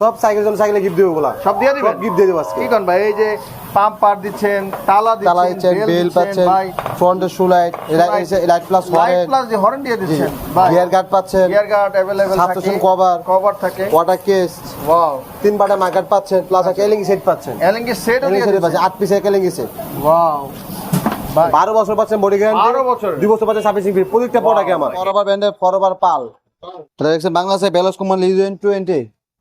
সব সাইকেল জন্য সাইকেলে গিফট দেবো বলা সব দিয়ে দিবেন সব gift দিয়ে দেবো আজকে। কি করেন ভাই এই যে পাম্প পার দিচ্ছেন তালা তালা দিচ্ছেন দিচ্ছেন বেল পাচ্ছেন ভাই ফ্রন্টে shoe light light plus light plus যে হর্ন দিয়ে দিচ্ছেন ভাই গিয়ার গার্ড পাচ্ছেন গিয়ার গার্ড अवेलेबल থাকে Suspension cover। কভার থাকে ওয়াটার কেস ওয়াও তিন বাটা মার্কার পাচ্ছেন প্লাস একটা এলিঙ্গি সেট পাচ্ছেন এলএনজি সেট এলিঙ্গি সেট পাচ্ছেন আট পিসের এলিঙ্গি সেট ওয়াও ভাই বারো বছর পাচ্ছেন বডি গ্যারান্টি 12 বছর। দুই বছর পাচ্ছেন সার্ভিসিং ফ্রি প্রত্যেকটা প্রোডাক্টে আমার ফরওয়ার ব্র্যান্ডের ফরওয়ার পাল এটা দেখছেন বাংলাদেশে বেলস কোম্পানি লিজেন টোয়েন্টি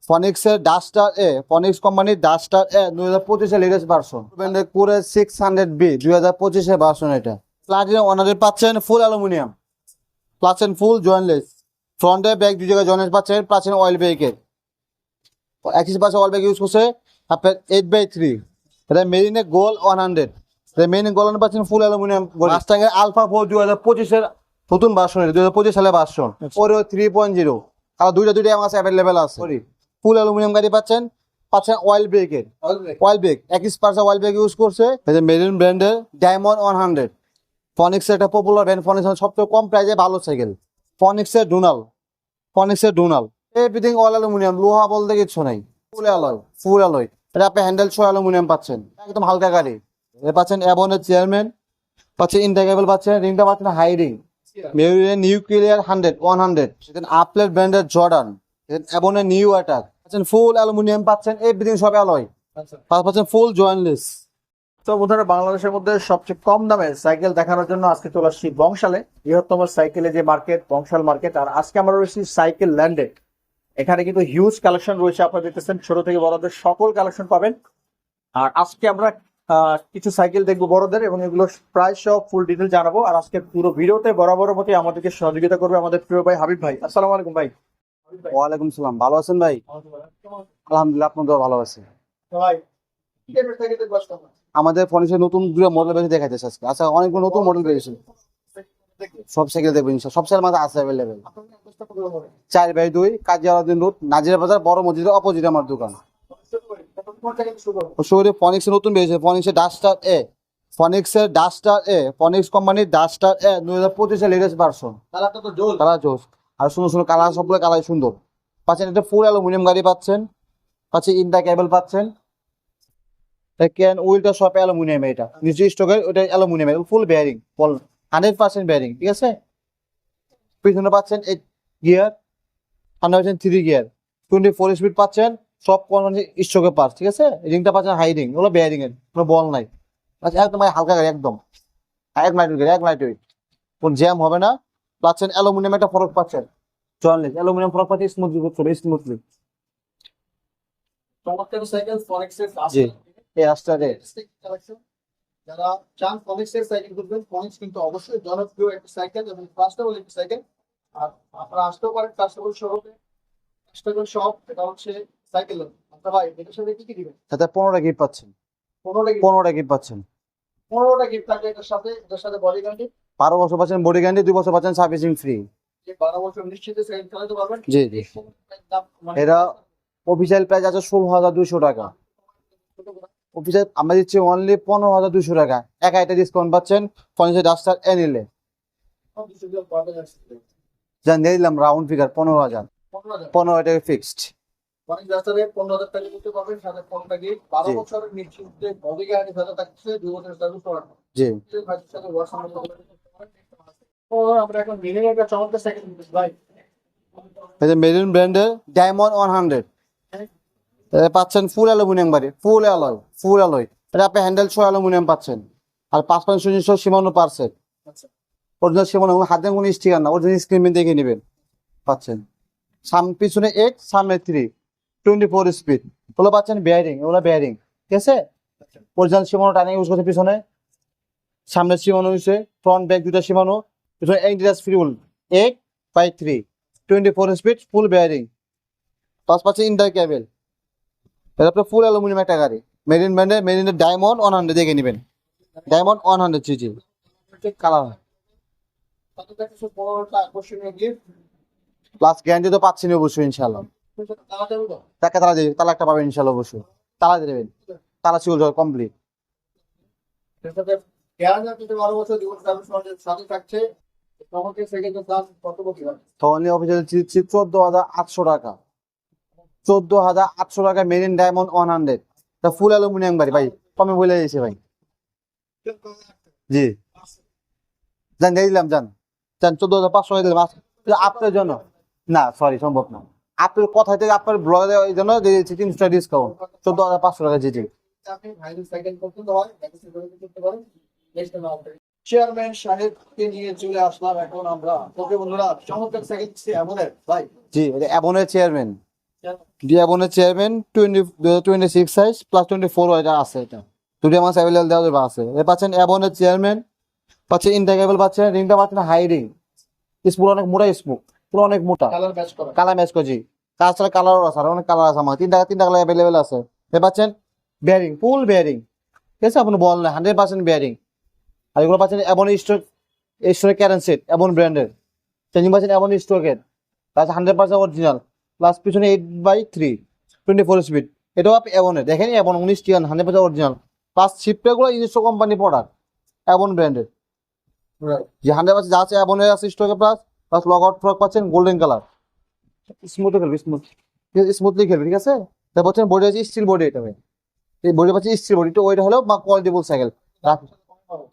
ফনিক্সের ডাস্টার এ ফনিক্স কোম্পানির ডাস্টার এ দুই হাজার পঁচিশের লেটেস্ট ভার্সন কুরে সিক্স হান্ড্রেড বি দুই হাজার পঁচিশের ভার্সন এটা। প্লাটিনাম ওয়ানারের পাচ্ছেন ফুল অ্যালুমিনিয়াম পাচ্ছেন ফুল জয়েন্টলেস ফ্রন্টে ব্যাগ দুই জায়গায় জয়েন্ট পাচ্ছেন পাচ্ছেন অয়েল ব্রেকের একই পাশে অয়েল ব্রেক ইউজ করছে আপনার এইট বাই থ্রি এটা মেরিনে গোল ওয়ান হান্ড্রেড এটা মেরিনে গোল পাচ্ছেন ফুল অ্যালুমিনিয়াম মাস্টাঙ্গের আলফা ফোর দুই হাজার পঁচিশের নতুন ভার্সন দুই হাজার পঁচিশ সালে ভার্সন ওরিও থ্রি পয়েন্ট জিরো আর দুইটা দুইটা আমার কাছে অ্যাভেলেবেল আছে। ফুল অ্যালুমিনিয়াম গাড়ি পাচ্ছেন পাচ্ছেন অয়েল ব্রেকের অয়েল ব্রেক একই পার্সা অয়েল ব্রেক ইউজ করছে। এটা মেরিন ব্র্যান্ডের ডায়মন্ড ওয়ান হান্ড্রেড ফনিক্সের একটা পপুলার ব্র্যান্ড ফনিক্স সবচেয়ে কম প্রাইসে ভালো সাইকেল ফনিক্সের ডুনাল ফনিক্সের ডুনাল এভরিথিং অল অ্যালুমিনিয়াম লোহা বলতে কিছু নাই। ফুল অ্যালয় ফুল অ্যালয় এটা আপনি হ্যান্ডেল সহ অ্যালুমিনিয়াম পাচ্ছেন। একদম হালকা গাড়ি। এটা পাচ্ছেন অ্যাবনের চেয়ারম্যান পাচ্ছেন ইন্টারকেবল পাচ্ছেন রিংটা পাচ্ছেন হাই রিং মেরুরের নিউক্লিয়ার হান্ড্রেড ওয়ান হান্ড্রেড আপলেট ব্র্যান্ডের জর্ডান অ্যাবনের নিউ অ্যাটাক পাচ্ছেন ফুল অ্যালুমিনিয়াম পাচ্ছেন এভরিথিং সব অ্যালয় পাচ্ছেন ফুল জয়েন্টলেস তো বন্ধুরা বাংলাদেশের মধ্যে সবচেয়ে কম দামে সাইকেল দেখানোর জন্য আজকে চলে আসছি বংশালে বৃহত্তম সাইকেলের যে মার্কেট বংশাল মার্কেট আর আজকে আমরা রয়েছি সাইকেল ল্যান্ডে এখানে কিন্তু হিউজ কালেকশন রয়েছে আপনারা দেখতেছেন ছোট থেকে বড়দের সকল কালেকশন পাবেন। আর আজকে আমরা কিছু সাইকেল দেখব বড়দের এবং এগুলো প্রায় সব ফুল ডিটেল জানাব। আর আজকে পুরো ভিডিওতে বরাবর মতো আমাদেরকে সহযোগিতা করবে আমাদের প্রিয় ভাই হাবিব ভাই। আসসালামু আলাইকুম ভাই। ওয়ালাইকুম সালাম। ভালো আছেন ভাই? আলহামদুলিল্লাহ আপনাদের ভালো আছে? আমাদের নতুন দুটো মডেল বেরিয়ে দেখাইতেছে আজকে আচ্ছা অনেকগুলো নতুন মডেল বেরিয়েছে সব সাইকেল দেখবেন সব সাইকেল মাঝে আছে অ্যাভেলেবেল? চার বাই দুই রোড নাজিরা বাজার বড় মসজিদের অপোজিট আমার দোকান। কোন সাইকেল শুরু করব? ও শহরে ফনিক্স নতুন বেরিয়েছে ফনিক্সের ডাস্টার এ ফনিক্সের ডাস্টার এ ফনিক্স কোম্পানির ডাস্টার এ দুই হাজার পঁচিশের লেটেস্ট ভার্সন কালারটা তো জোর কালার জোস। আর সুন্দর সুন্দর কালার, সবগুলো কালার সুন্দর। পাচ্ছেন এটা ফুল অ্যালুমিনিয়াম গাড়ি পাচ্ছেন পাচ্ছেন ইন্ডা কেবল পাচ্ছেন। ক্যান উইলটা সব অ্যালুমিনিয়াম এটা। নিচে স্টকের ওটা aluminium full bearing ball hundred percent bearing ঠিক আছে? পিছনে পাচ্ছেন এই গিয়ার সামনে পাচ্ছেন three gear twenty four speed পাচ্ছেন, সব কোম্পানি স্টকে পার্স ঠিক আছে? রিংটা পাচ্ছেন হাই রিং ওগুলো বেয়ারিং এর, কোনো বল নাই। আচ্ছা একদম হালকা গাড়ি একদম। এক লাইট গাড়ি এক লাইট ওয়েট কোন জ্যাম হবে না। পাচ্ছেন অ্যালুমিনিয়াম একটা ফরক পাচ্ছেন। জয়েন্টলেস অ্যালুমিনিয়াম ফরক পাচ্ছেন স্মুথলি চলে স্মুথলি চমৎকার সাইকেল জি এই যারা চান সাইকেল খুঁজবেন কিন্তু অবশ্যই জনপ্রিয় একটা সাইকেল এবং একটা সাইকেল আর আপনারা আসতেও পারেন শহরে শপ এটা হচ্ছে সাইকেল আপনারা ভাই এটার সাথে কি কি দিবেন? সাথে পনেরোটা গিফট পাচ্ছেন। পনেরোটা গিফট পাচ্ছেন। পনেরোটা গিফট থাকবে এটার সাথে এটার সাথে বডি বারো বছর পাচ্ছেন বডি গ্যারান্টি দুই বছর পাচ্ছেন সার্ভিসিং ফ্রি জি জি। অফিসিয়াল প্রাইস আছে ষোলো হাজার দুশো টাকা। অফিসিয়াল আমরা দিচ্ছি অনলি পনেরো হাজার দুশো টাকা। একা একটা ডিসকাউন্ট পাচ্ছেন পঞ্চাশ ডাস্টার এ নিলে। দিলাম রাউন্ড ফিগার পনেরো হাজার। পনেরো টাকা ফিক্সড অনেক পনেরো হাজার টাকা করতে পারবেন সাথে পনেরোটা গিফট বারো বছরের নিশ্চিন্তে বডি গ্যারান্টি থাকছে দুই বছরের সার্ভিস জি। এই যে মেরিন ব্র্যান্ডের ডায়মন্ড ওয়ান হান্ড্রেড পাচ্ছেন ফুল অ্যালুমিনিয়াম বাড়ি ফুল অ্যালয় ফুল অ্যালয় এটা আপনি হ্যান্ডেল সহ অ্যালুমিনিয়াম পাচ্ছেন। আর পাঁচ শূন্য আচ্ছা। অরিজিনাল সীমানো হাতে কোনো স্টিকার না অরিজিনাল স্ক্রিন দেখে নেবেন। পাচ্ছেন। সাম পিছনে এইট সামনে থ্রি টোয়েন্টি ফোর স্পিড ওগুলো পাচ্ছেন বেয়ারিং ওগুলো বেয়ারিং ঠিক আছে? অরিজিনাল সীমানো টানে ইউজ করছে পিছনে। সামনের সীমানো হয়েছে ফ্রন্ট ব্যাক দুটা সীমানো। পিছনে eight fuel eight by three twenty four speed full bearing plus পাচ্ছেন ইন্টার ক্যাবেল এটা আপনার ফুল অ্যালুমিনিয়াম একটা গাড়ি। মেরিন ব্র্যান্ডের মেরিনের ডায়মন্ড ওয়ান হান্ড্রেড দেখে নেবেন। ডায়মন্ড ওয়ান হান্ড্রেড জি জি কালার প্লাস গ্যারান্টি তো পাচ্ছেন অবশ্যই ইনশাল্লাহ তারা দেবো তো টাকা তালা দেবে তালা একটা পাবেন ইনশাল্লাহ অবশ্যই। তালা দিয়ে দেবেন। তালা ছিল কমপ্লিট চোদ্দ হাজার আটশো টাকা। চোদ্দ হাজার আটশো টাকা মেরিন ডায়মন্ড হান্ড্রেড ফুল বাড়ি ভাই, কমে বলে দিয়েছে জান চোদ্দ হাজার পাঁচশো দিলাম। আপনার জন্য। না সরি সম্ভব না। আপনার কথা থেকে আপনার ব্লগে দেওয়ার জন্য দিয়ে দিচ্ছি তিনশো ডিসকাউন্ট চোদ্দ হাজার পাঁচশো টাকা, জি জি। চেয়ারম্যান সাহেবকে নিয়ে চলে আসলাম এখন আমরা। ওকে বন্ধুরা চমৎকার সাইকেল এমনের ভাই। জি এটা চেয়ারম্যান জি অ্যাবনের chairman twenty twenty six size plus twenty four এটা আছে এটা। দুটো মাস অ্যাভেলেবল দেওয়া যাবে আছে। এ পাচ্ছেন অ্যাবনের চেয়ারম্যান পাচ্ছেন ইনটেকেবল পাচ্ছেন রিংটা পাচ্ছেন হাই রিং পুরো অনেক মোটা স্মুক পুরো অনেক মোটা। কালার ম্যাচ করা। কালার ম্যাচ করছি তাছাড়া কালারও আছে আর অনেক কালার আছে আমার। তিনটা তিনটা কালার অ্যাভেলেবেল আছে। এ পাচ্ছেন বেয়ারিং ফুল বেয়ারিং ঠিক আছে আপনি বল না হান্ড্রেড পার্সেন্ট বেয়ারিং আর এগুলো পাচ্ছেন এমন স্টোক স্টোরের ক্যারেন সেট এমন ব্র্যান্ডের চেঞ্জিং পাচ্ছেন এমন স্টোকের plus hundred percent original plus পিছনে eight by three twenty four speed এটাও আপনি এমনের দেখেন এমন উনিশ টিয়ান হান্ড্রেড পার্সেন্ট অরিজিনাল প্লাস শিপটাগুলো নিজস্ব কোম্পানি প্রোডাক্ট এমন ব্র্যান্ডের যে হান্ড্রেড পার্সেন্ট যা আছে এমনের আছে স্টোকে প্লাস প্লাস লগ আউট ফ্রক পাচ্ছেন গোল্ডেন কালার স্মুথ খেলবি স্মুথ স্মুথলি খেলবে ঠিক আছে? তারপর বডি আছে স্টিল বডি এটা এই বডি পাচ্ছে স্টিল বডি তো ওইটা হলো কোয়ালিটিবল সাইকেল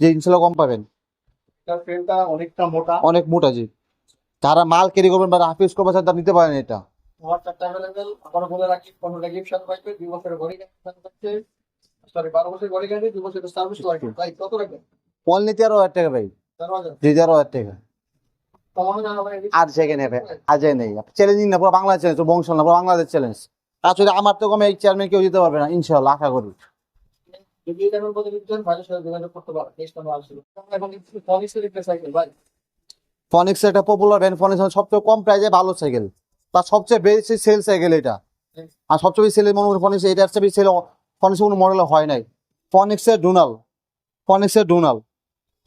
যে ইনশাল্লাহ কম পাবেন। অনেকটা মোটা। অনেক মোটা জি। যারা মাল ক্যারি করবেন বা হাফিজ করবেন তারা নিতে পারেন এটা। আমার আবার বলে রাখি পনেরোটা গিফট সাথে থাকবে দুই বছরের বডি সরি বারো বছরের বডি গ্যারান্টি দুই বছরের সার্ভিস ওয়ারেন্টি তাই কত রাখবেন পল নিতে আরও হাজার টাকা ভাই। জি তেরো হাজার। টাকা। কমানো যাবে না ভাই? আর সেখানে নেবে নেই। চ্যালেঞ্জিং না পুরো বাংলা চ্যালেঞ্জ বংশাল না পুরো বাংলাদেশ চ্যালেঞ্জ আসলে আমার তো কমে এই চেয়ারম্যান কেউ দিতে পারবে না ইনশাল্লাহ আশা করি। যদি ভাইয়ের সাথে যোগাযোগ করতে নেক্সট একটা সাইকেল ভাই। ফনিক্স একটা পপুলার ব্র্যান্ড ফনিক্স সবচেয়ে কম প্রাইসে ভালো সাইকেল তার সবচেয়ে বেশি সেল সাইকেল এটা। আর সবচেয়ে বেশি সেলের মনে করি ফনিক্স এটা হচ্ছে বেশি সেল ফনিক্স কোনো মডেল হয় নাই। ফনিক্সের ডোনাল ফনিক্সের ডোনাল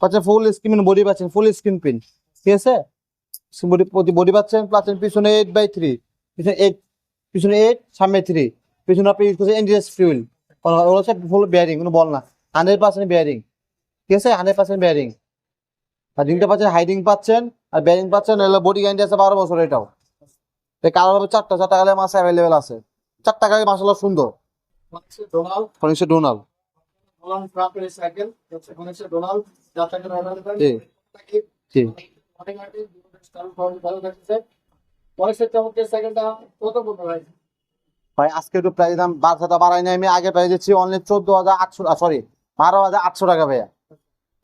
পাচ্ছেন ফুল স্ক্রিন বডি পাচ্ছেন ফুল স্ক্রিন প্রিন্ট ঠিক আছে? বডি বডি পাচ্ছেন পাচ্ছেন পিছনে এইট বাই থ্রি পিছনে এইট পিছনে এইট সামনে থ্রি পিছনে আপনি ইউজ করছেন এনডিএস ফিউল ওগুলো হচ্ছে ফুল বেয়ারিং কোনো বল না। হান্ড্রেড পার্সেন্ট বেয়ারিং ঠিক আছে? হান্ড্রেড পার্সেন্ট বেয়ারিং আর রিংটা পাচ্ছেন হাইডিং পাচ্ছেন, আর ব্যারিং পাচ্ছেন এগুলো বডি গ্যারান্টি আছে বারো বছর এটাও। কালার হবে চারটা চারটা কালার মাছ অ্যাভেলেবেল আছে। চারটা কালার মাসাল্লাহ সুন্দর। ডোনাল্ড ডোনাল ডোনাল্ড চমৎকার সাইকেলটা ভাই, আজকে একটু প্রাইস দাম বাচ্চাটা বাড়াই নাই। আমি আগে প্রাইস দিচ্ছি অনলি চোদ্দ হাজার আটশো সরি বারো হাজার আটশো টাকা ভাইয়া।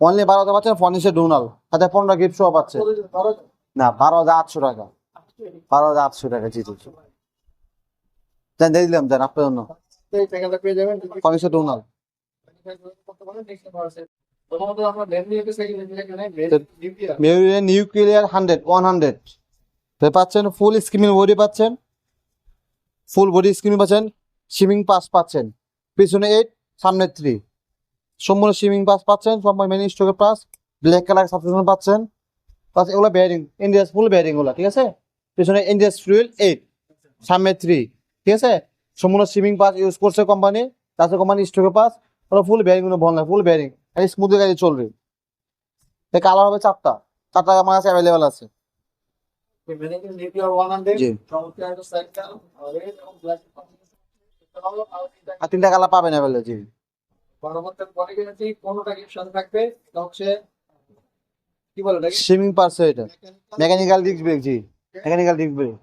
অনলি বারো হাজার পাচ্ছেন ফনিক্সের ডোনাল তাতে পনেরো গিফট সহ পাচ্ছে। না, বারো হাজার আটশো টাকা। বারো হাজার আটশো টাকা, জি জি জান দিয়ে দিলাম জান আপনার জন্য। ফনিক্সের ডোনাল নিউক্লিয়ার হান্ড্রেড ওয়ান হান্ড্রেড পাচ্ছেন ফুল স্ক্রিমিং বডি পাচ্ছেন। ফুল বডি স্ক্রিন পাচ্ছেন সুইমিং পাস পাচ্ছেন। পিছনে এইট সামনে থ্রি সম্পূর্ণ সুইমিং পাস পাচ্ছেন, সম্পূর্ণ মেনি স্টোকের পাস ব্ল্যাক কালার সাবস্ক্রিপশন পাচ্ছেন। প্লাস এগুলো বেয়ারিং ইন্ডিয়াস ফুল বেয়ারিংগুলো, ঠিক আছে? পিছনে ইন্ডিয়াস ফুয়েল এইট সামনে থ্রি ঠিক আছে? সম্পূর্ণ সুইমিং পাস ইউজ করছে কোম্পানি তাছাড়া কোম্পানি স্টোকের পাস ওরা ফুল বেয়ারিংগুলো বল না ফুল বেয়ারিং স্মুথ গাড়ি চলবে। কালার হবে চারটা। চারটা আমার কাছে অ্যাভেলেবেল আছে। আর তিনটা কালার পাবেন জি। পরবর্তী বডি গ্যারান্টি কোনটা গিফট সাথে থাকবে? হচ্ছে কি বলে এটাকে সুইমিং পার্স এটা। মেকানিক্যাল ডিস্ক ব্রেক জি। মেকানিক্যাল ডিস্ক ব্রেক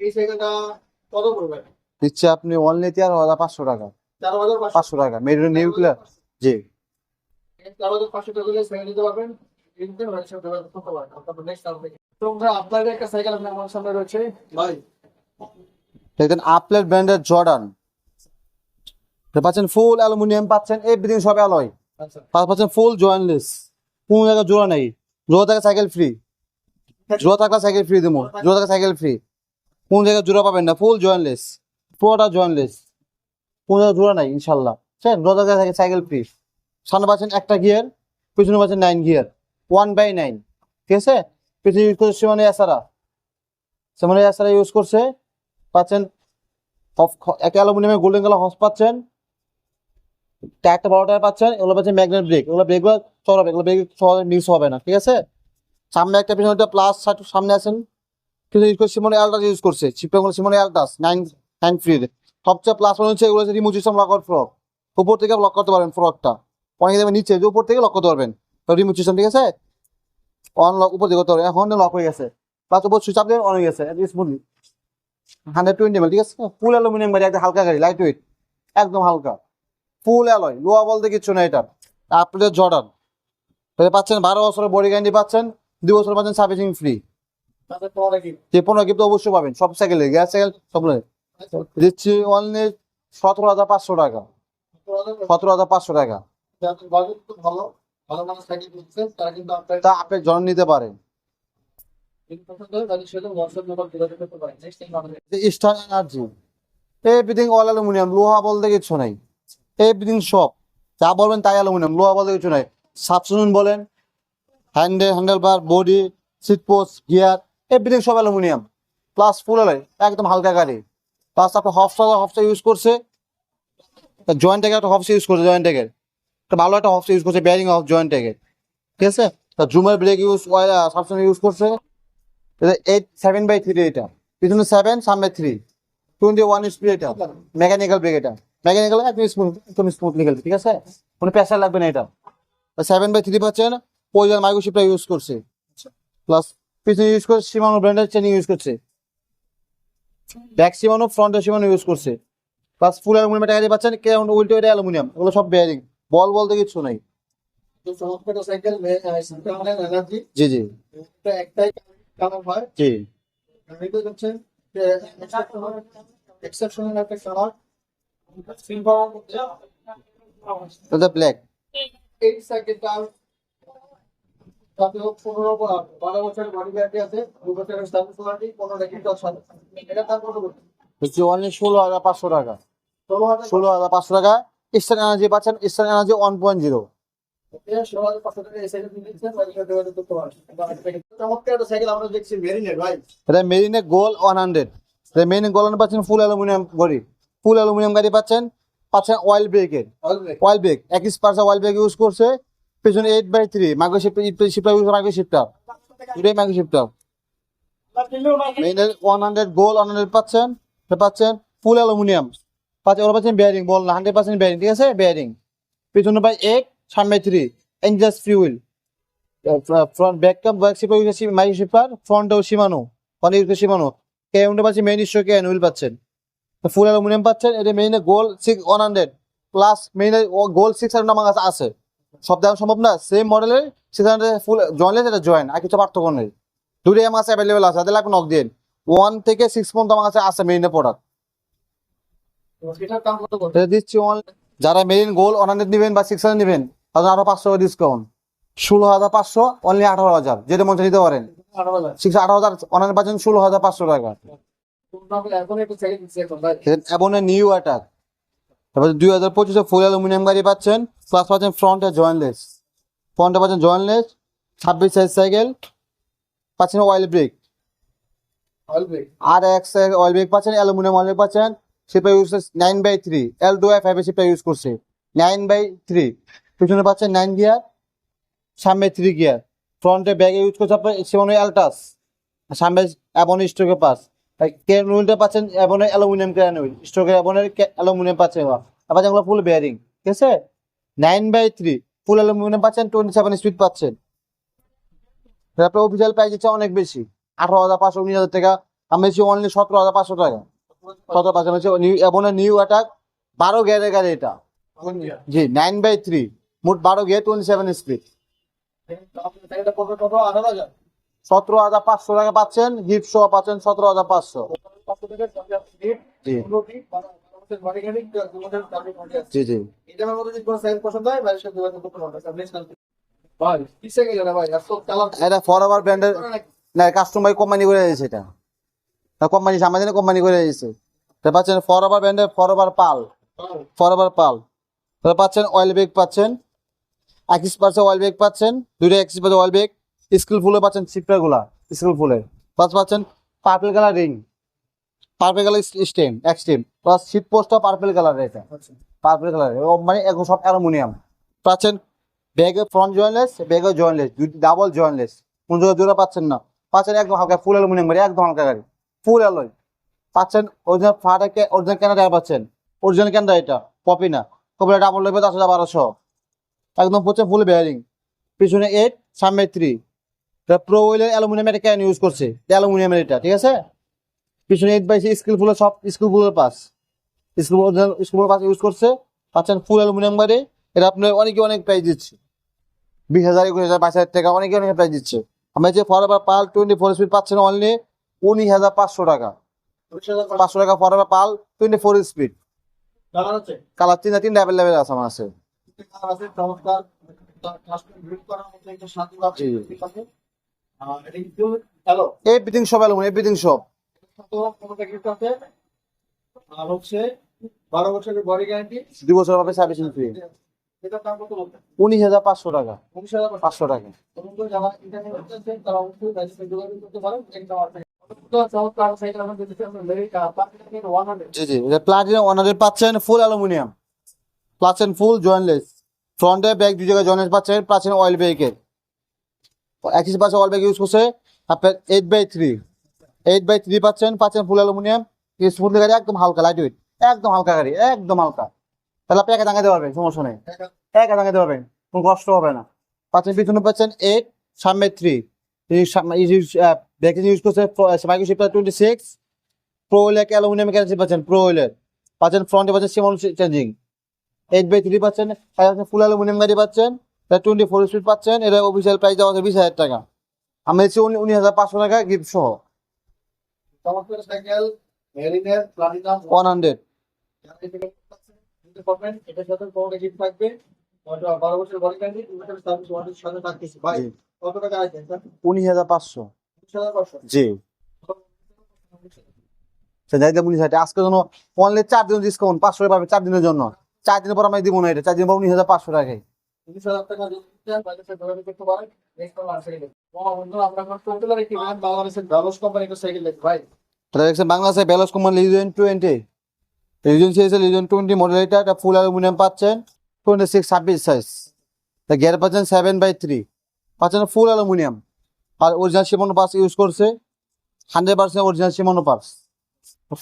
এই সাইকেলটা কত পড়বে? দিচ্ছে আপনি অনলি তেরো হাজার পাঁচশো টাকা। হাজার পাঁচশো। টাকা। মেরুন নিউক্লিয়ার জি। চার হাজার পাঁচশো টাকা দিয়ে সাইকেল নিতে পারবেন। নেক্সট আপনি আপনাদের একটা সাইকেল আপনার সামনে রয়েছে। ভাই। দেখেন আপলেট ব্র্যান্ডের জর্ডান। পাচ্ছেন ফুল অ্যালুমিনিয়াম পাচ্ছেন এভরিথিং সব অ্যালয় আচ্ছা। পাঁচ পাচ্ছেন ফুল জয়েন্টলেস কোনো জায়গায় জোড়া নেই। জোড়া থাকা সাইকেল ফ্রি জোড়া থাকলে সাইকেল ফ্রি দেবো। জোড়া থাকা সাইকেল ফ্রি কোন জায়গায় জোড়া পাবেন না। ফুল জয়েন্টলেস পুরোটা জয়েন্টলেস কোন জায়গায় জোড়া নাই ইনশাল্লাহ ঠিক জোড়া থাকা সাইকেল ফ্রি সামনে পাচ্ছেন একটা গিয়ার পিছনে পাচ্ছেন nine gear one by nine ঠিক আছে? পিছনে ইউজ করছে সীমানে এসারা সীমানে এসারা ইউজ করছে, পাচ্ছেন একটা অ্যালুমিনিয়ামের গোল্ডেন কালার হস পাচ্ছেন একটা বড় টায়ার পাচ্ছেন, এগুলো পাচ্ছেন ম্যাগনেট ব্রেক এগুলো ব্রেকগুলো চড়াবে এগুলো ব্রেক সহজে মিস হবে না, ঠিক আছে? সামনে একটা পিছনে একটা প্লাস সামনে আছেন, কিন্তু ইউজ করছে সিমনে অ্যালটাস ইউজ করছে চিপটাগুলো সিমনে অ্যালটাস নাইন হ্যান্ড ফ্রি সবচেয়ে প্লাস পয়েন্ট হচ্ছে এগুলো হচ্ছে রিমোট সিস্টেম লক ফ্রক উপর থেকে লক করতে পারবেন ফ্রকটা অনেকে নিচে যে উপর থেকে লক করতে পারবেন রিমোট সিস্টেম ঠিক আছে? অন লক উপর করতে এখন লক হয়ে গেছে। প্লাস উপর সুইচ আপনি অন হয়ে গেছে স্মুথলি হান্ড্রেড টোয়েন্টি এমএল ঠিক আছে? ফুল অ্যালুমিনিয়াম গাড়ি একটা হালকা গাড়ি লাইট ওয়েট একদম হালকা। ফুল অ্যালয় লোয়া বলতে কিচ্ছু না এটা। আপনাদের জর্ডান পাচ্ছেন বারো বছরের বডি গ্যারান্টি পাচ্ছেন দুই বছর পাচ্ছেন সার্ভিসিং ফ্রি পনেরো গিফট অবশ্যই পাবেন সব সাইকেলে গ্যাস সাইকেল সব দিচ্ছি অনলি সতেরো হাজার পাঁচশো টাকা। সতেরো হাজার পাঁচশো। টাকা। ভালো। ভালো মানুষ সাইকেল কিনছে তারা কিন্তু আপনার তা আপনি জন নিতে পারেন। Star energy everything all aluminium লোহা বলতে কিছু নাই। এভরিথিং সব যা বলবেন তাই অ্যালুমিনিয়াম লোহা বলতে কিছু নাই। সাবসুন বলেন handle handle bar body seat post gear everything সব অ্যালুমিনিয়াম প্লাস ফুল একদম হালকা গাড়ি। প্লাস আপনার হফসা হফসা ইউজ করছে। জয়েন্ট ট্যাগের একটা হফসা ইউজ করছে জয়েন্ট ট্যাগের ভালো একটা হফসা ইউজ করছে ব্যারিং অফ জয়েন্ট ট্যাগের ঠিক আছে? তা জুমার ব্রেক ইউজ সাবসুন ইউজ করছে। এইট সেভেন বাই থ্রি এটা। পিছনে সেভেন সামনে থ্রি টোয়েন্টি ওয়ান স্পিড এটা। মেকানিক্যাল ব্রেক এটা। মেকানিক্যাল একদম স্মুথ একদম স্মুথলি খেলবে ঠিক আছে? কোনো প্রেশার লাগবে না এটা। সেভেন বাই থ্রি পাচ্ছেন। পয়জন মাইক্রোশিপটা ইউজ করছে। প্লাস পিছনে ইউজ করছে সীমানো ব্র্যান্ডের চেনিং ইউজ করছে। ব্যাক সীমানো ফ্রন্টের সীমানো ইউজ করছে। প্লাস ফুল অ্যালুমিনিয়াম টাকা পাচ্ছেন। কে উল্টো এটা অ্যালুমিনিয়াম এগুলো সব বেয়ারিং বল বলতে কিছু নেই। জি জি। একটাই হয়। জি। গাড়িতে হচ্ছে এক্সেপশনাল একটা কালার সিলভার এটা ব্ল্যাক এই সাইকেলটা তাতে পনেরো বারো বছরের বডি গ্যারান্টি আছে দু বছরের সার্ভিস ওয়ারেন্টি পনেরো কিন্তু আছে এটা তার কত করতে হচ্ছে অনলি ষোলো হাজার পাঁচশো টাকা। ষোলো হাজার ষোলো হাজার পাঁচশো টাকা। ইস্টার্ন এনার্জি পাচ্ছেন Eastern energy one point zero এটা মেরিনে গোল ওয়ান হান্ড্রেড এটা মেরিনে গোল পাচ্ছেন ফুল অ্যালুমিনিয়াম গাড়ি ফুল অ্যালুমিনিয়াম গাড়ি পাচ্ছেন পাচ্ছেন অয়েল ব্রেকের oil brake oil brake use করছে পেছনে eight by three micro shifter shifter use micro shifter দুটাই মাইক্রো শিফটার মেরিনের ওয়ান হান্ড্রেড গোল ওয়ান হান্ড্রেড পাচ্ছেন পাচ্ছেন ফুল অ্যালুমিনিয়াম পাচ্ছেন ওরা পাচ্ছেন বেয়ারিং বল না, হান্ড্রেড পার্সেন্ট বেয়ারিং ঠিক আছে? বেয়ারিং পেছনে পাই এক, সামনে থ্রি এনজাস ফিউল ফ্রন্ট ব্যাক কাম, ব্যাক শিপার মাইক্রো শিফটার ফ্রন্টেও সীমানো অনেক ইউজ সীমানো। কে উন্ডে পাচ্ছেন মেইন স্ট্রোকে অ্যানুয়াল পাচ্ছেন। ফুল অ্যালুমিনিয়াম পাচ্ছেন, এটা মেইনে গোল সিক্স ওয়ান হান্ড্রেড প্লাস মেইনে গোল সিক্স হান্ড্রেড আমার কাছে আছে। সব দেওয়া সম্ভব না সেম মডেলের সিক্স হান্ড্রেড ফুল জয়েন্টলেস এটা জয়েন্ট আর কিছু পার্থক্য নেই। দুটোই আমার কাছে অ্যাভেলেবেল আছে তাদের লাগবে নক দিন ওয়ান থেকে সিক্স পর্যন্ত আমার কাছে আছে মেইনের প্রোডাক্ট এটার দাম কত করতে এটা দিচ্ছি যারা মেরিন গোল ওয়ান হান্ড্রেড নেবেন বা সিক্স হান্ড্রেড নেবেন তাদের আরও পাঁচশো টাকা ডিসকাউন্ট ষোলো হাজার পাঁচশো অনলি আঠারো হাজার যেটা মঞ্চে নিতে পারেন। সিক্স আঠারো হাজার হান্ড্রেড পাচ্ছেন ষোলো হাজার পাঁচশো টাকা। অ্যাবনের নিউ অ্যাটাক তারপর দুই হাজার পঁচিশে ফুল অ্যালুমিনিয়াম গাড়ি পাচ্ছেন প্লাস পাচ্ছেন ফ্রন্টে জয়েন্টলেস ফ্রন্টে পাচ্ছেন জয়েন্টলেস ছাব্বিশ সাইজ সাইকেল পাচ্ছেন অয়েল ব্রেক অয়েল ব্রেক আর এক অয়েল ব্রেক পাচ্ছেন অ্যালুমিনিয়াম অয়েল ব্রেক পাচ্ছেন। সেটা use nine by three L দু ফাইভ সেটা ইউজ করছে নাইন বাই থ্রি পিছনে পাচ্ছেন নাইন গিয়ার সামনে থ্রি গিয়ার ফ্রন্টে ব্যাগে ইউজ করছে আপনার সেমন অ্যালটাস সামনে অ্যাবন স্ট্রোকে পাস। কেন উইলটা পাচ্ছেন অ্যাবনের অ্যালুমিনিয়াম কেন উইল? স্ট্রোকের অ্যাবনের অ্যালুমিনিয়াম পাচ্ছেন আবার যেগুলো ফুল বেয়ারিং ঠিক আছে? Nine by three full aluminium পাচ্ছেন টোয়েন্টি সেভেন স্পিড পাচ্ছেন। তারপরে অফিসিয়াল প্রাইস হচ্ছে অনেক বেশি। আঠারো হাজার পাঁচশো উনিশ হাজার টাকা। আমি অনলি সতেরো হাজার পাঁচশো টাকা। পাঁচশো হচ্ছে? নিউ অ্যাটাক বারো গাড়ি এটা। জি নাইন বাই থ্রি মোট বারো টোয়েন্টি সেভেন স্পিড কত কত সতেরো হাজার পাঁচশো টাকা পাচ্ছেন গিফট সহ পাচ্ছেন সতেরো হাজার পাঁচশো। জি। জি এটা ব্র্যান্ডের না কাস্টমার কোম্পানি করে দিয়েছে এটা। কোম্পানি সামাজিক কোম্পানি করে দিয়েছে। এটা পাচ্ছেন ফর এভার ব্র্যান্ডের ফর এভার পাল ফর এভার পাল তাহলে পাচ্ছেন। অয়েল ব্রেক পাচ্ছেন। এক্সিস পাচ্ছে অয়েল ব্রেক পাচ্ছেন দুইটা এক্সিস পাচ্ছে অয়েল ব্রেক স্কুল ফুলে। পাচ্ছেন সিপ্টারগুলা স্কিল ফুলে প্লাস পাচ্ছেন purple colour ring purple colour stem extreme plus seat পোস্টটা পার্পল কালার এটা পার্পল কালার মানে এখন সব অ্যালুমিনিয়াম পাচ্ছেন ব্যাগে ফ্রন্ট জয়েনলেস ব্যাগে জয়েনলেস ডাবল জয়েনলেস কোন জোড়া পাচ্ছেন না। পাচ্ছেন একদম হালকা ফুল অ্যালুমিনিয়াম গাড়ি একদম হালকা গাড়ি। Full alloy. পাচ্ছেন অরিজিনাল ফাটাকে, অরিজিনাল ক্যানাডা পাচ্ছেন। অরিজিনাল ক্যানাডা এটা? কপি না। কপি ডাবল লেবে দশ হাজার বারোশো একদম হচ্ছে ফুল বেয়ারিং পিছনে এইট সামনে থ্রি প্রো ওয়েলের অ্যালুমিনিয়ামের ক্যান ইউজ করছে? অ্যালুমিনিয়ামের এটা, ঠিক আছে? পিছনে এইট বাই স্কিলফুলের সব স্কিলফুলের পাস স্কুল স্কুল পাস ইউজ করছে। পাচ্ছেন ফুল অ্যালুমিনিয়াম গাড়ি এটা আপনার অনেকে অনেক প্রাইস দিচ্ছে। বিশ হাজার, একুশ হাজার, বাইশ হাজার টাকা অনেকে অনেক প্রাইস দিচ্ছে। আমরা যে ফরএভার পাল টোয়েন্টি ফোর স্পিড পাচ্ছেন অনলি উনিশ হাজার পাঁচশো টাকা। পাঁচশো টাকা ফরএভার পাল টোয়েন্টি ফোর স্পিড কালার তিনটা তিনটা অ্যাভেলেবেল আছে আমার আছে এভরিথিং সব অ্যালুমিনিয়াম এভরিথিং সব আর হচ্ছে বারো বছরের বডি গ্যারান্টি দুই বছর পাবে সার্ভিসিং ফ্রি উনিশ হাজার পাঁচশো টাকা। উনিশ হাজার পাঁচশো টাকা। ফুল অ্যালুমিনিয়াম ফুল ব্যাগ দুই জায়গায় oil oil eight by three eight by three পাচ্ছেন পাচ্ছেন ফুল গাড়ি একদম হালকা লাইট একদম হালকা গাড়ি, একদম হালকা। তাহলে আপনি একা দাঙ্গাতে পারবেন, সমস্যা নেই। একা দাঙ্গাতে পারবেন, কোনো কষ্ট হবে না। পাচ্ছেন পিছনে পাচ্ছেন এইট সামনে থ্রি ব্রেক ইউজ করছে মাইক্রোশিপটা টোয়েন্টি সিক্স প্রো ওয়েলের অ্যালুমিনিয়াম ক্যারেন্সি পাচ্ছেন প্রো ওয়েলের পাচ্ছেন ফ্রন্টে পাচ্ছেন সিমন চেঞ্জিং এইট বাই থ্রি পাচ্ছেন ফুল অ্যালুমিনিয়াম গাড়ি পাচ্ছেন টোয়েন্টি ফোর স্পিড পাচ্ছেন, এটা অফিসিয়াল প্রাইস দেওয়া আছে বিশ হাজার টাকা। আমি দিচ্ছি উনিশ হাজার পাঁচশো টাকা গিফট সহ। ভাই কত টাকা আছে উনিশ হাজার পাঁচশো। জি। যাইতে আজকে জন্য অনলি চার দিন ডিসকাউন্ট পাঁচশো টাকা পাবে চার দিনের জন্য। চার পর আমি দিব না এটা। চার দিন পর উনিশ হাজার পাঁচশো টাকায়। বাংলাদেশে কোম্পানি লিজেন টোয়েন্টি লিজেন সিরিজের লিজেন টোয়েন্টি মডেল এটা এটা ফুল অ্যালুমিনিয়াম পাচ্ছেন। টোয়েন্টি সিক্স ছাব্বিশ সাইজ গিয়ার পাচ্ছেন সেভেন বাই থ্রি পাচ্ছেন ফুল অ্যালুমিনিয়াম আর অরিজিনাল সিমনো পার্স ইউজ করছে হান্ড্রেড পার্সেন্ট অরিজিনাল সিমনো পার্স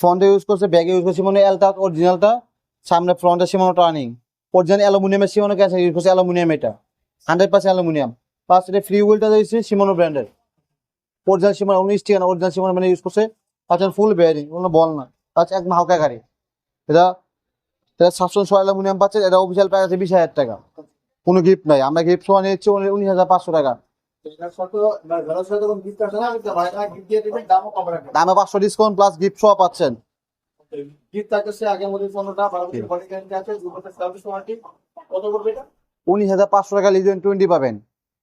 ফ্রন্টে ইউজ করছে ব্যাগে ইউজ করছে সিমনো এলটা অরিজিনালটা সামনে ফ্রন্টে সিমনো টার্নিং অরিজিনাল অ্যালুমিনিয়ামের সিমনো ক্যাসে ইউজ করছে, অ্যালুমিনিয়াম এটা। Hundred percent aluminium. প্লাস এটা ফ্রি হুইলটা দিয়েছে সিমনো ব্র্যান্ডের অরিজিনাল সিমনো উনিশ টিকা অরিজিনাল সিমনো মানে ইউজ করছে। আচ্ছা ফুল বেয়ারিং কোনো বল না। আচ্ছা একদম হালকা গাড়ি। এটা এটা সাতশো ছয় অ্যালুমিনিয়াম পাচ্ছে এটা অফিসিয়াল প্রাইস আছে বিশ হাজার টাকা। কোনো গিফট নাই। আমরা গিফট সহ নিচ্ছি উনিশ হাজার পাঁচশো টাকা। কোনো দামে পাঁচশো ডিসকাউন্ট প্লাস গিফট সহ পাচ্ছেন। উনিশ হাজার পাঁচশো টাকা লিজেন টোয়েন্টি পাবেন।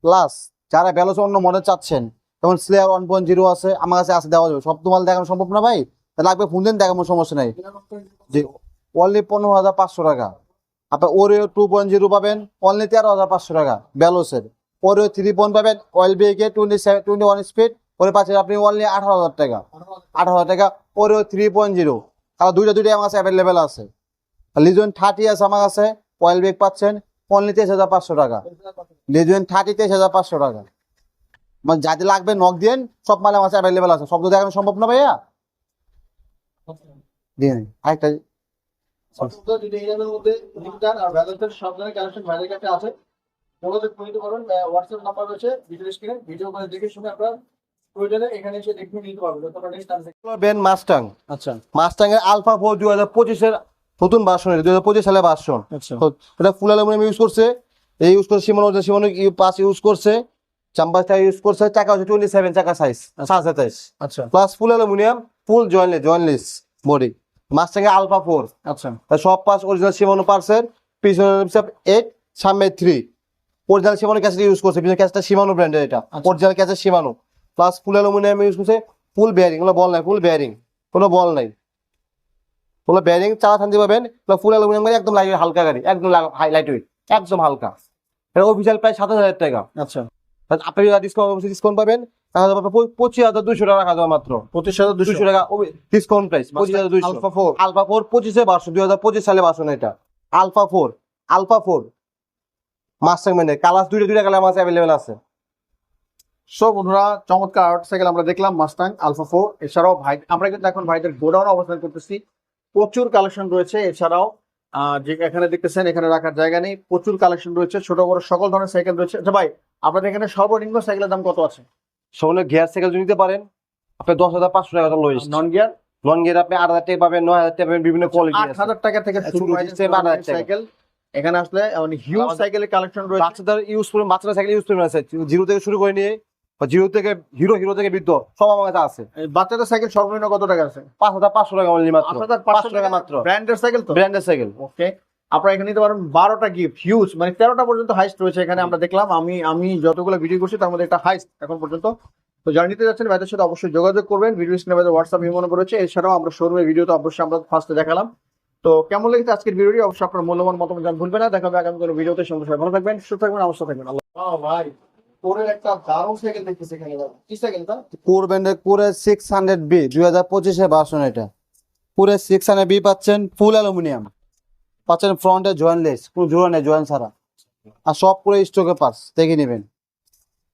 প্লাস যারা ব্যালোস অন্য মডেল চাচ্ছেন যেমন স্লেয়ার ওয়ান পয়েন্ট জিরো আছে আমার কাছে আছে দেওয়া যাবে। সব তো মাল দেখানো সম্ভব না ভাই? লাগবে ফোন দেন দেখানোর সমস্যা নেই। জি অনলি পনেরো হাজার পাঁচশো টাকা। আপনার ওরিও টু পয়েন্ট জিরো পাবেন অনলি তেরো হাজার পাঁচশো টাকা ব্যালোসের ওরিও থ্রি পয়েন্ট পাবেন অয়েল বিকে twenty seven twenty one speed ওরে পাচ্ছেন আপনি অনলি আঠারো হাজার টাকা। আঠারো হাজার টাকা ওরিও থ্রি পয়েন্ট জিরো আর দুইটা দুইটা আমার কাছে অ্যাভেলেবেল আছে। লিজন থার্টি আছে আমার কাছে অয়েল বেগ পাচ্ছেন অনলি তেইশ হাজার পাঁচশো টাকা। লিজন থার্টি তেইশ হাজার পাঁচশো টাকা। মানে যাতে লাগবে নক দিন সব মাল আমার কাছে অ্যাভেলেবেল আছে। সব তো দেখানো সম্ভব না ভাইয়া? দিন আরেকটা। সব ধরনের কাছে আছে। যোগাযোগ করে নিতে পারবেন হোয়াটসঅ্যাপ নাম্বার রয়েছে ভিডিও স্ক্রিনে ভিডিও করে দেখে শুনে আপনারা প্রয়োজনে এখানে এসে দেখে নিতে পারবেন যত নেক্সট টাইম মাস্টাং আচ্ছা। মাস্টাং এর আলফা ফোর দুই হাজার পঁচিশের নতুন ভার্সন দুই হাজার পঁচিশ সালে ভার্সন আচ্ছা। এটা ফুল অ্যালুমিনিয়াম ইউজ করছে। এই ইউজ করছে সিমন সিমন পাস ইউজ করছে। ইউজ করছে চাকা হচ্ছে টোয়েন্টি সেভেন চাকা সাইজ সাত সাতাইশ। আচ্ছা। Plus full aluminium full body Mustang এর আলফা ফোর আচ্ছা। সব পাস অরিজিনাল সিমনো পার্সের পিছনে এইট সামনে three original Shimano cassette use করছে পিছনে ক্যাসেটটা সীমানো ব্র্যান্ডের এটা। আচ্ছা। Original cassette Shimano. Plus full aluminium use করছে ফুল বেয়ারিং কোনো বল নাই ফুল বেয়ারিং কোনো বল নাই। কোনো বেয়ারিং চালা থানতে পাবেন ফুল অ্যালুমিনিয়াম গাড়ি একদম লাইট হালকা গাড়ি একদম হাই লাইট ওয়েট একদম হালকা। এটা অফিসিয়াল প্রায় সাতাশ হাজার টাকা। আচ্ছা। আপনি ডিসকাউন্ট ডিসকাউন্ট পাবেন তাহলে পঁচিশ- হাজার দুশো টাকা রাখা যাবে মাত্র। পঁচিশ হাজার দুশো টাকা ডিসকাউন্ট প্রাইস পঁচিশ হাজার দুশো আলফা ফোর আলফা ফোর পঁচিশে বারশো দুই হাজার পঁচিশ সালে বাসন এটা। Alpha four alpha four master ম্যানের কালার দুইটা দুইটা কালার আমার অ্যাভেলেবেল আছে। সো বন্ধুরা চমৎকার আর্ট সাইকেল আমরা দেখলাম মাস্টাং আলফা ফোর এছাড়াও ভাই আমরা কিন্তু এখন ভাইদের গোডাউনে অবস্থান করতেছি। প্রচুর কালেকশন রয়েছে। এছাড়াও যে এখানে দেখতেছেন এখানে রাখার জায়গা নেই। প্রচুর কালেকশন রয়েছে। ছোট বড় সকল ধরনের সাইকেল রয়েছে। আচ্ছা ভাই আপনাদের এখানে সর্বনিম্ন সাইকেলের দাম কত আছে? সকলে গিয়ার সাইকেল নিতে পারেন আপনি দশ হাজার পাঁচশো টাকা lowest non gear non gear আপনি আট হাজার টাকা পাবেন নয় হাজার টাকা পাবেন বিভিন্ন কোয়ালিটি আট হাজার টাকা থেকে শুরু শুরু হয় টাকা। সাইকেল এখানে আসলে মানে হিউজ সাইকেলের কালেকশন রয়েছে। বাচ্চাদের ইউজ করবেন বাচ্চারা সাইকেল ইউজ করবেন আছে। জিরো থেকে শুরু করে নিয়ে জিরো থেকে হিরো হিরো থেকে বৃদ্ধ সব আমার কাছে আছে। বাচ্চাদের সাইকেল সর্বনিম্ন কত টাকা আছে? পাঁচ হাজার পাঁচশো টাকা only মাত্র। আট হাজার পাঁচশো টাকা মাত্র। ব্র্যান্ডের সাইকেল তো? ব্র্যান্ডের সাইকেল ওকে। আপনারা এখানে নিতে পারেন বারোটা গিফট হিউজ মানে তেরোটা পর্যন্ত হাইস্ট রয়েছে এখানে আমরা দেখলাম। আমি আমি যতগুলো ভিডিও করছি তার মধ্যে একটা হাইস্ট এখন পর্যন্ত। তো যারা নিতে যাচ্ছেন ভাইদের সাথে অবশ্যই যোগাযোগ করবেন। ভিডিও স্ক্রিনে ভাইদের হোয়াটসঅ্যাপ নম্বর রয়েছে। এছাড়াও আমরা শোরুমের ভিডিও তো অবশ্যই আমরা ফার্স্টে দেখালাম। তো কেমন লেগেছে আজকের ভিডিওটি অবশ্যই আপনার মূল্যবান মতামত জান ভুলবেন না। দেখা হবে আগামী কোনো ভিডিওতে সঙ্গে সবাই ভালো থাকবেন সুস্থ থাকবেন অবস্থা থাকবেন। আল্লাহ ভাই একটা দারুণ সাইকেল দেখতেছি এখানে কি সাইকেলটা কোর ব্যান্ডের কোরে সিক্স হান্ড্রেড বি দুই হাজার ভার্সন এটা। পুরে সিক্স হান্ড্রেড বি পাচ্ছেন ফুল অ্যালুমিনিয়াম পাচ্ছেন ফ্রন্টে জয়েন্টলেস কোনো জোড়া নেই জয়েন্ট ছাড়া। আর সব পুরো স্টকে পার্স দেখে নেবেন।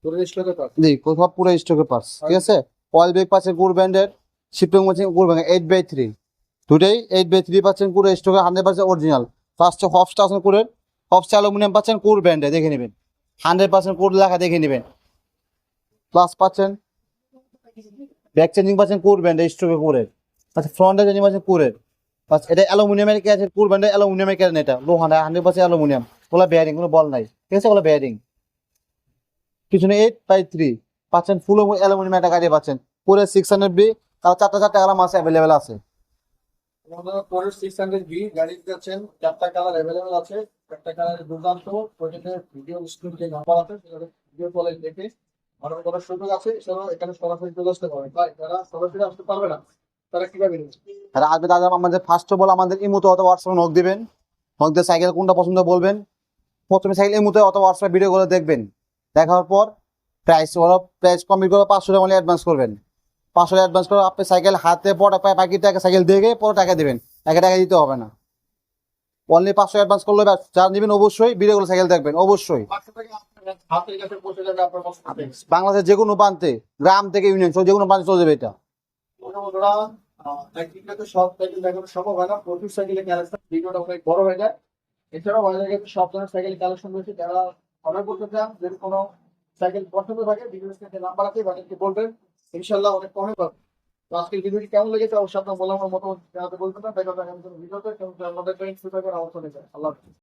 তোরের স্টকে জি সব পুরো স্টকে পার্স ঠিক আছে? অয়েল ব্রেক পাচ্ছেন কোর ব্যান্ডের শিপিং পাচ্ছেন কোর বাই থ্রি দুটাই এইট বাই থ্রি পাচ্ছেন পুরো স্টকে হান্ড্রেড পার্সেন্ট অরিজিনাল ফার্স্টে হফসটা আছেন কোরের হফসটা অ্যালুমিনিয়াম পাচ্ছেন কোর ব্র্যান্ডে দেখে নেবেন। হান্ড্রেড পার্সেন্ট কোর লেখা দেখে নেবেন। প্লাস পাচ্ছেন। ব্যাক চেঞ্জিং পাচ্ছেন কোর ব্যান্ডে স্টকে কোরের আচ্ছা ফ্রন্টে চেঞ্জিং পাচ্ছেন কোরের। আচ্ছা এটা অ্যালুমিনিয়ামের কে আছে কোর ব্যান্ডে অ্যালুমিনিয়ামের কেন এটা। লোহা না হান্ড্রেড পার্সেন্ট অ্যালুমিনিয়াম ওগুলো বেয়ারিং কোনো বল নাই। ঠিক আছে, ওগুলো বেয়ারিং পিছনে এইট বাই থ্রি পাচ্ছেন ফুল অ্যালুমিনিয়াম একটা গাড়ি পাচ্ছেন। পুরো সিক্স হান্ড্রেড বি তার চারটা চারটা গ্রাম আছে অ্যাভেলেবেল আছে। কালার অ্যাভেলেবেল আছে দুর্দান্ত ভিডিও ভিডিও কলে দেখে সুযোগ আছে এখানে সরাসরি তাই যারা সরাসরি আসতে পারবে না আমাদের ফার্স্ট অফ আমাদের নক সাইকেল কোনটা পছন্দ বলবেন। প্রথমে সাইকেল দেখবেন। দেখার পর প্রাইস প্রাইস কমপ্লিট করে পাঁচশো টাকা অ্যাডভান্স করবেন। পাঁচশো অ্যাডভান্স করে আপনি সাইকেল হাতে পরে পায় বাকি টাকা সাইকেল দেখে পরে টাকা দেবেন। টাকা টাকা দিতে হবে না। অনলি পাঁচশো অ্যাডভান্স করলে যা নেবেন অবশ্যই করে সাইকেল দেখবেন, অবশ্যই। বাংলাদেশের যে কোনো প্রান্তে, গ্রাম থেকে ইউনিয়ন যে কোনো প্রান্তে চলে যাবে এটা। সব অনেক বড় হয়ে যায় এছাড়াও সব ধরনের সাইকেল কালেকশন রয়েছে যারা অর্ডার করতে চান যদি কোনো সাইকেল পছন্দ থাকে ভিডিও নাম্বার আছে বাজারকে বলবেন ইনশাল্লাহ অনেক কমে পাবেন তো আজকের ভিডিওটি কেমন লেগেছে অবশ্যই আপনার বলার মতো জানাতে না দেখা হবে আমি কোনো ভিডিওতে। কেমন আমাদের ট্রেন থাকবে আমার আল্লাহ।